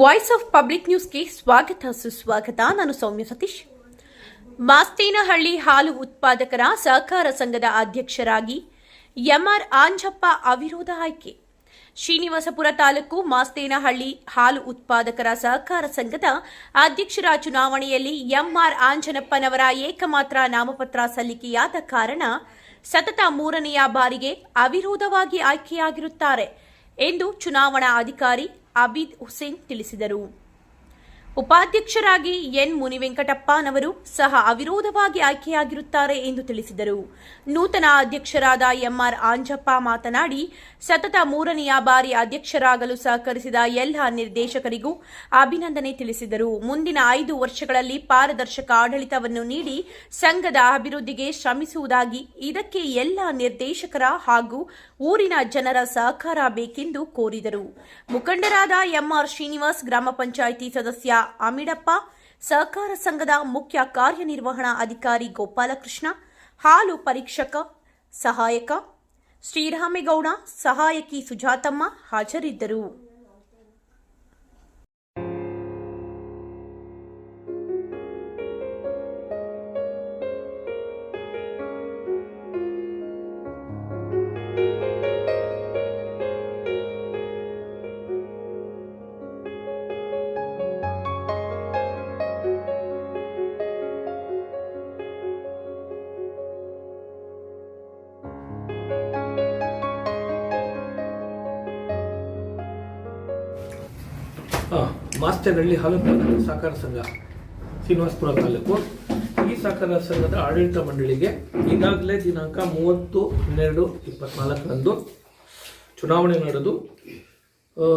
Voice of public ನ್ಯೂಸ್ಗೆ ಸ್ವಾಗತ, ಸುಸ್ವಾಗತ. ನಾನು ಸೌಮ್ಯ ಸತೀಶ್. ಮಾಸ್ತೇನಹಳ್ಳಿ ಹಾಲು ಉತ್ಪಾದಕರ ಸಹಕಾರ ಸಂಘದ ಅಧ್ಯಕ್ಷರಾಗಿ ಎಂಆರ್ ಆಂಜಪ್ಪ ಅವಿರೋಧ ಆಯ್ಕೆ. ಶ್ರೀನಿವಾಸಪುರ ತಾಲೂಕು ಮಾಸ್ತೇನಹಳ್ಳಿ ಹಾಲು ಉತ್ಪಾದಕರ ಸಹಕಾರ ಸಂಘದ ಅಧ್ಯಕ್ಷರ ಚುನಾವಣೆಯಲ್ಲಿ ಎಂಆರ್ ಆಂಜನಪ್ಪನವರ ಏಕಮಾತ್ರ ನಾಮಪತ್ರ ಸಲ್ಲಿಕೆಯಾದ ಕಾರಣ ಸತತ ಮೂರನೆಯ ಬಾರಿಗೆ ಅವಿರೋಧವಾಗಿ ಆಯ್ಕೆಯಾಗಿರುತ್ತಾರೆ ಎಂದು ಚುನಾವಣಾ ಅಧಿಕಾರಿ ಅಬೀದ್ ಹುಸೇನ್ ತಿಳಿಸಿದರು. ಉಪಾಧ್ಯಕ್ಷರಾಗಿ ಎನ್ ಮುನಿವೆಂಕಟಪ್ಪನವರು ಸಹ ಅವಿರೋಧವಾಗಿ ಆಯ್ಕೆಯಾಗಿರುತ್ತಾರೆ ಎಂದು ತಿಳಿಸಿದರು. ನೂತನ ಅಧ್ಯಕ್ಷರಾದ ಎಂಆರ್ ಆಂಜಪ್ಪ ಮಾತನಾಡಿ, ಸತತ ಮೂರನೆಯ ಬಾರಿ ಅಧ್ಯಕ್ಷರಾಗಲು ಸಹಕರಿಸಿದ ಎಲ್ಲ ನಿರ್ದೇಶಕರಿಗೂ ಅಭಿನಂದನೆ ತಿಳಿಸಿದರು. ಮುಂದಿನ ಐದು ವರ್ಷಗಳಲ್ಲಿ ಪಾರದರ್ಶಕ ಆಡಳಿತವನ್ನು ನೀಡಿ ಸಂಘದ ಅಭಿವೃದ್ಧಿಗೆ ಶ್ರಮಿಸುವುದಾಗಿ ಇದಕ್ಕೆ ಎಲ್ಲ ನಿರ್ದೇಶಕರ ಹಾಗೂ ಊರಿನ ಜನರ ಸಹಕಾರ ಬೇಕೆಂದು ಕೋರಿದರು. ಮುಖಂಡರಾದ ಎಂಆರ್ ಶ್ರೀನಿವಾಸ್, ಗ್ರಾಮ ಪಂಚಾಯಿತಿ ಸದಸ್ಯ ಅಮಿಡಪ್ಪ ಸಹಕಾರ ಸಂಘದ ಮುಖ್ಯ ಕಾರ್ಯನಿರ್ವಹಣಾ ಅಧಿಕಾರಿ ಗೋಪಾಲಕೃಷ್ಣ ಹಾಲು ಪರೀಕ್ಷಕ ಸಹಾಯಕ ಶ್ರೀರಾಮೇಗೌಡ ಸಹಾಯಕಿ ಸುಜಾತಮ್ಮ ಹಾಜರಿದ್ದರು. ಹಾಂ ಮಾಸ್ಟರ್ಹಳ್ಳಿ ಹಾಲು ಸಹಕಾರ ಸಂಘ, ಶ್ರೀನಿವಾಸಪುರ ತಾಲೂಕು. ಈ ಸಹಕಾರ ಸಂಘದ ಆಡಳಿತ ಮಂಡಳಿಗೆ ಈಗಾಗಲೇ ದಿನಾಂಕ ಮೂವತ್ತು, ಹನ್ನೆರಡು, ಇಪ್ಪತ್ನಾಲ್ಕರಂದು ಚುನಾವಣೆ ನಡೆದು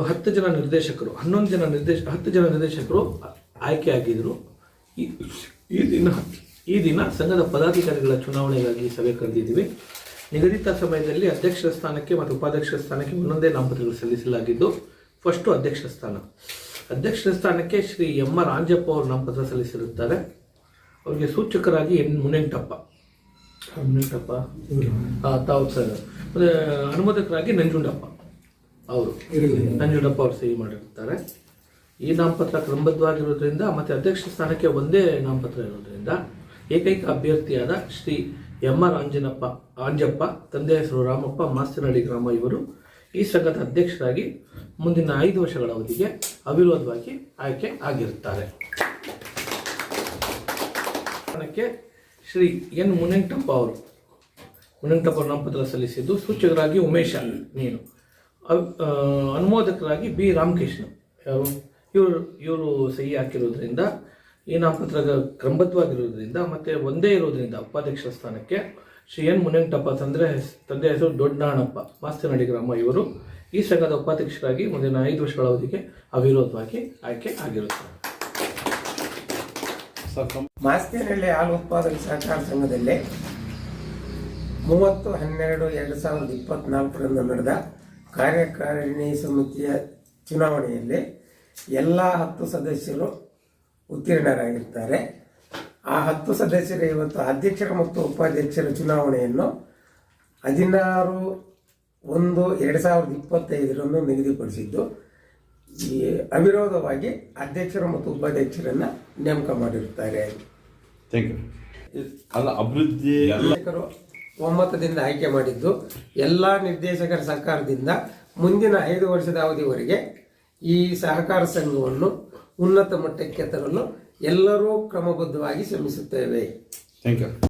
ಹತ್ತು ಜನ ನಿರ್ದೇಶಕರು, ಹನ್ನೊಂದು ಜನ ನಿರ್ದೇಶ, ಹತ್ತು ಜನ ನಿರ್ದೇಶಕರು ಆಯ್ಕೆಯಾಗಿದ್ದರು ಈ ಈ ದಿನ ಈ ದಿನ ಸಂಘದ ಪದಾಧಿಕಾರಿಗಳ ಚುನಾವಣೆಗಾಗಿ ಸಭೆ ಕರೆದಿದ್ದೀವಿ. ನಿಗದಿತ ಸಮಯದಲ್ಲಿ ಅಧ್ಯಕ್ಷರ ಸ್ಥಾನಕ್ಕೆ ಮತ್ತು ಉಪಾಧ್ಯಕ್ಷರ ಸ್ಥಾನಕ್ಕೆ ಒಂದೊಂದೇ ನಾಮಪತ್ರಗಳು ಸಲ್ಲಿಸಲಾಗಿದ್ದು ಫಸ್ಟು ಅಧ್ಯಕ್ಷ ಸ್ಥಾನ. ಅಧ್ಯಕ್ಷ ಸ್ಥಾನಕ್ಕೆ ಶ್ರೀ ಎಂ ಆರ್ ಆಂಜಪ್ಪ ಅವರು ನಾಮಪತ್ರ ಸಲ್ಲಿಸಿರುತ್ತಾರೆ. ಅವರಿಗೆ ಸೂಚಕರಾಗಿ ಎನ್. ಮುನೆಂಟಪ್ಪ ಮುನೆಂಟಪ್ಪ ತಾವು ಸರ್. ಮತ್ತೆ ಅನುಮೋದಕರಾಗಿ ನಂಜುಂಡಪ್ಪ ಅವರು. ನಂಜುಂಡಪ್ಪ ಅವರು ಸಹಿ ಮಾಡಿರ್ತಾರೆ ಈ ನಾಮಪತ್ರ ಕ್ರಮಬದ್ಧವಾಗಿರೋದ್ರಿಂದ ಮತ್ತೆ ಅಧ್ಯಕ್ಷ ಸ್ಥಾನಕ್ಕೆ ಒಂದೇ ನಾಮಪತ್ರ ಇರೋದ್ರಿಂದ ಏಕೈಕ ಅಭ್ಯರ್ಥಿಯಾದ ಶ್ರೀ ಎಂ ಆರ್ ಆಂಜನಪ್ಪ ಆಂಜಪ್ಪ ತಂದೆ ಹೆಸರು ರಾಮಪ್ಪ ಮಾಸ್ತನಹಳ್ಳಿ ಗ್ರಾಮ ಇವರು ಈ ಸಂಘದ ಅಧ್ಯಕ್ಷರಾಗಿ ಮುಂದಿನ ಐದು ವರ್ಷಗಳ ಅವಧಿಗೆ ಅವಿರೋಧವಾಗಿ ಆಯ್ಕೆ ಆಗಿರುತ್ತಾರೆ. ಶ್ರೀ ಎನ್. ಮುನೆಂಟಪ್ಪ ಅವರು. ಮುನೆಂಟಪ್ಪ ನಾಮಪತ್ರ ಸಲ್ಲಿಸಿದ್ದು ಸೂಚಕರಾಗಿ ಉಮೇಶ ನೀನು. ಅನುಮೋದಕರಾಗಿ ಬಿ. ರಾಮಕೃಷ್ಣ. ಇವರು ಇವರು ಸಹಿ ಹಾಕಿರೋದ್ರಿಂದ, ಈ ನಾಮಪತ್ರ ಕ್ರಮಬದ್ಧವಾಗಿರೋದ್ರಿಂದ, ಮತ್ತೆ ಒಂದೇ ಇರೋದ್ರಿಂದ ಉಪಾಧ್ಯಕ್ಷ ಸ್ಥಾನಕ್ಕೆ ಶ್ರೀ ಎನ್ ಮುನಿಯಂಟಪ್ಪ ತಂದ್ರೆ ತಂದೆ ಹೆಸರು ದೊಡ್ಡಾಣಪ್ಪ ಮಾಸ್ತಿ ಗ್ರಾಮ ಇವರು ಈ ಸಂಘದ ಉಪಾಧ್ಯಕ್ಷರಾಗಿ ಮುಂದಿನ ಐದು ವರ್ಷಗಳ ಅವಧಿಗೆ ಅವಿರೋಧವಾಗಿ ಆಯ್ಕೆ ಆಗಿರುತ್ತಾರೆ. ಮಾಸ್ತಿನಹಳ್ಳಿ ಹಾಲು ಉತ್ಪಾದಕ ಸಹಕಾರ ಸಂಘದಲ್ಲಿ ಮೂವತ್ತು ಹನ್ನೆರಡು ಎರಡು ಸಾವಿರದ ಇಪ್ಪತ್ನಾಲ್ಕರಿಂದ ನಡೆದ ಕಾರ್ಯಕಾರಿಣಿ ಸಮಿತಿಯ ಚುನಾವಣೆಯಲ್ಲಿ ಎಲ್ಲ ಹತ್ತು ಸದಸ್ಯರು ಉತ್ತೀರ್ಣರಾಗಿರ್ತಾರೆ. ಆ ಹತ್ತು ಸದಸ್ಯರ ಇವತ್ತು ಅಧ್ಯಕ್ಷರ ಮತ್ತು ಉಪಾಧ್ಯಕ್ಷರ ಚುನಾವಣೆಯನ್ನು ಹದಿನಾರು ಒಂದು ಎರಡು ಸಾವಿರದ ಇಪ್ಪತ್ತೈದರಂದು ನಿಗದಿಪಡಿಸಿದ್ದು. ಈ ಅವಿರೋಧವಾಗಿ ಅಧ್ಯಕ್ಷರು ಮತ್ತು ಉಪಾಧ್ಯಕ್ಷರನ್ನ ನೇಮಕ ಮಾಡಿರುತ್ತಾರೆ. ಥ್ಯಾಂಕ್ ಯು ಅಲ್ಲ ಅಭಿವೃದ್ಧಿ ನಿರ್ದೇಶಕರು ಒಮ್ಮತದಿಂದ ಆಯ್ಕೆ ಮಾಡಿದ್ದು. ಎಲ್ಲ ನಿರ್ದೇಶಕರ ಸರ್ಕಾರದಿಂದ ಮುಂದಿನ ಐದು ವರ್ಷದ ಅವಧಿವರೆಗೆ ಈ ಸಹಕಾರ ಸಂಘವನ್ನು ಉನ್ನತ ಮಟ್ಟಕ್ಕೆ ತರಲು ಎಲ್ಲರೂ ಕ್ರಮಬದ್ಧವಾಗಿ ಶ್ರಮಿಸುತ್ತೇವೆ. Thank you